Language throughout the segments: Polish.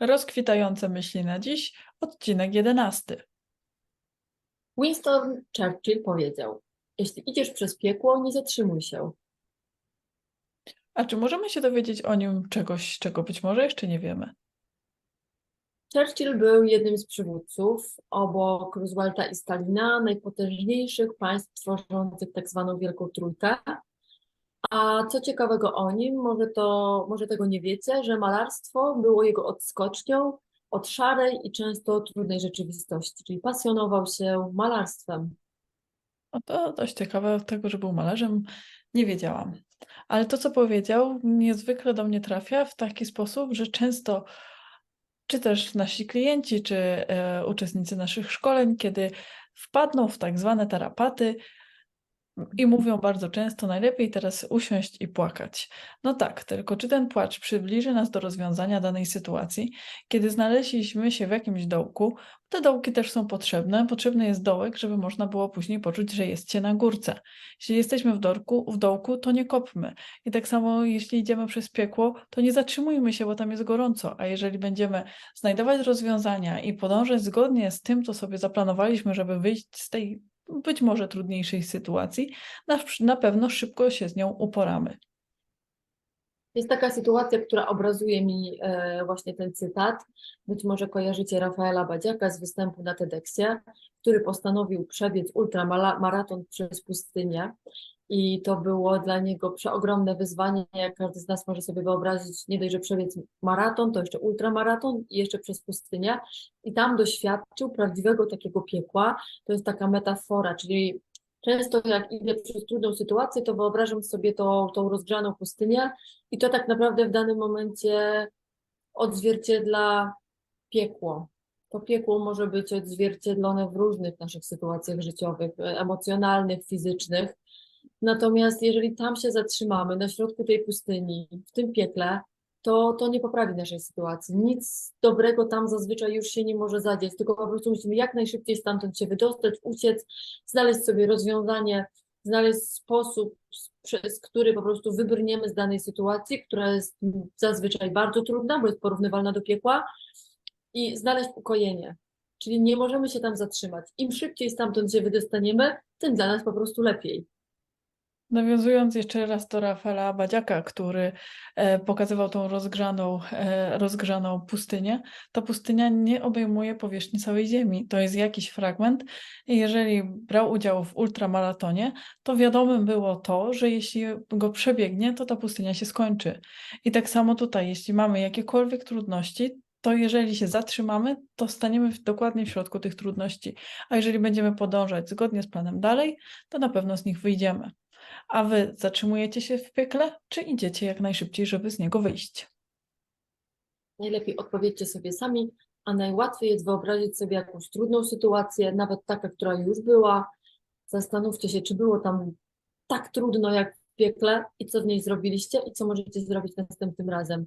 Rozkwitające myśli na dziś, odcinek jedenasty. Winston Churchill powiedział: Jeśli idziesz przez piekło, nie zatrzymuj się. A czy możemy się dowiedzieć o nim czegoś, czego być może jeszcze nie wiemy? Churchill był jednym z przywódców obok Roosevelta i Stalina najpotężniejszych państw tworzących tak zwaną Wielką Trójkę. A co ciekawego o nim, może, to, może tego nie wiecie, że malarstwo było jego odskocznią od szarej i często trudnej rzeczywistości, czyli pasjonował się malarstwem. No to dość ciekawe, tego, że był malarzem, nie wiedziałam. Ale to, co powiedział, niezwykle do mnie trafia w taki sposób, że często, czy też nasi klienci, czy e, uczestnicy naszych szkoleń, kiedy wpadną w tak zwane tarapaty i mówią bardzo często, najlepiej teraz usiąść i płakać. No tak, tylko czy ten płacz przybliży nas do rozwiązania danej sytuacji, kiedy znaleźliśmy się w jakimś dołku, te dołki też są potrzebne. Potrzebny jest dołek, żeby można było później poczuć, że jest się na górce. Jeśli jesteśmy w, dorku, w dołku, to nie kopmy. I tak samo, jeśli idziemy przez piekło, to nie zatrzymujmy się, bo tam jest gorąco. A jeżeli będziemy znajdować rozwiązania i podążać zgodnie z tym, co sobie zaplanowaliśmy, żeby wyjść z tej być może trudniejszej sytuacji, na, na pewno szybko się z nią uporamy. Jest taka sytuacja, która obrazuje mi e, właśnie ten cytat. Być może kojarzycie Rafaela Badziaka z występu na TEDxie, który postanowił przebiec ultramaraton przez pustynię. I to było dla niego przeogromne wyzwanie, jak każdy z nas może sobie wyobrazić, nie dość, że przebiec maraton, to jeszcze ultramaraton i jeszcze przez pustynię. I tam doświadczył prawdziwego takiego piekła. To jest taka metafora, czyli Często jak idę przez trudną sytuację, to wyobrażam sobie tą, tą rozgrzaną pustynię i to tak naprawdę w danym momencie odzwierciedla piekło. To piekło może być odzwierciedlone w różnych naszych sytuacjach życiowych, e, emocjonalnych, fizycznych. Natomiast jeżeli tam się zatrzymamy, na środku tej pustyni, w tym piekle, to, to nie poprawi naszej sytuacji. Nic dobrego tam zazwyczaj już się nie może zadzieć, tylko po prostu musimy jak najszybciej stamtąd się wydostać, uciec, znaleźć sobie rozwiązanie, znaleźć sposób, przez który po prostu wybrniemy z danej sytuacji, która jest zazwyczaj bardzo trudna, bo jest porównywalna do piekła, i znaleźć ukojenie. Czyli nie możemy się tam zatrzymać. Im szybciej stamtąd się wydostaniemy, tym dla nas po prostu lepiej. Nawiązując jeszcze raz do Rafaela Badziaka, który e, pokazywał tą rozgrzaną, e, rozgrzaną pustynię, ta pustynia nie obejmuje powierzchni całej Ziemi. To jest jakiś fragment. Jeżeli brał udział w ultramaratonie, to wiadomym było to, że jeśli go przebiegnie, to ta pustynia się skończy. I tak samo tutaj, jeśli mamy jakiekolwiek trudności, to jeżeli się zatrzymamy, to staniemy w, dokładnie w środku tych trudności. A jeżeli będziemy podążać zgodnie z planem dalej, to na pewno z nich wyjdziemy. A wy zatrzymujecie się w piekle, czy idziecie jak najszybciej, żeby z niego wyjść? Najlepiej odpowiedzcie sobie sami, a najłatwiej jest wyobrazić sobie jakąś trudną sytuację, nawet taka, która już była. Zastanówcie się, czy było tam tak trudno jak w piekle i co w niej zrobiliście i co możecie zrobić następnym razem.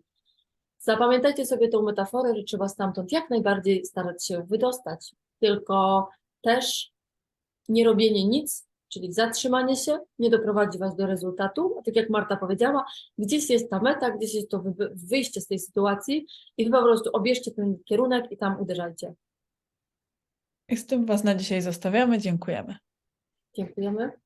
Zapamiętajcie sobie tą metaforę, że trzeba stamtąd jak najbardziej starać się wydostać, tylko też nie robienie nic, czyli zatrzymanie się, nie doprowadzi Was do rezultatu, a tak jak Marta powiedziała, gdzieś jest ta meta, gdzieś jest to wyjście z tej sytuacji i Wy po prostu obierzcie ten kierunek i tam uderzajcie. I z tym Was na dzisiaj zostawiamy. Dziękujemy. Dziękujemy.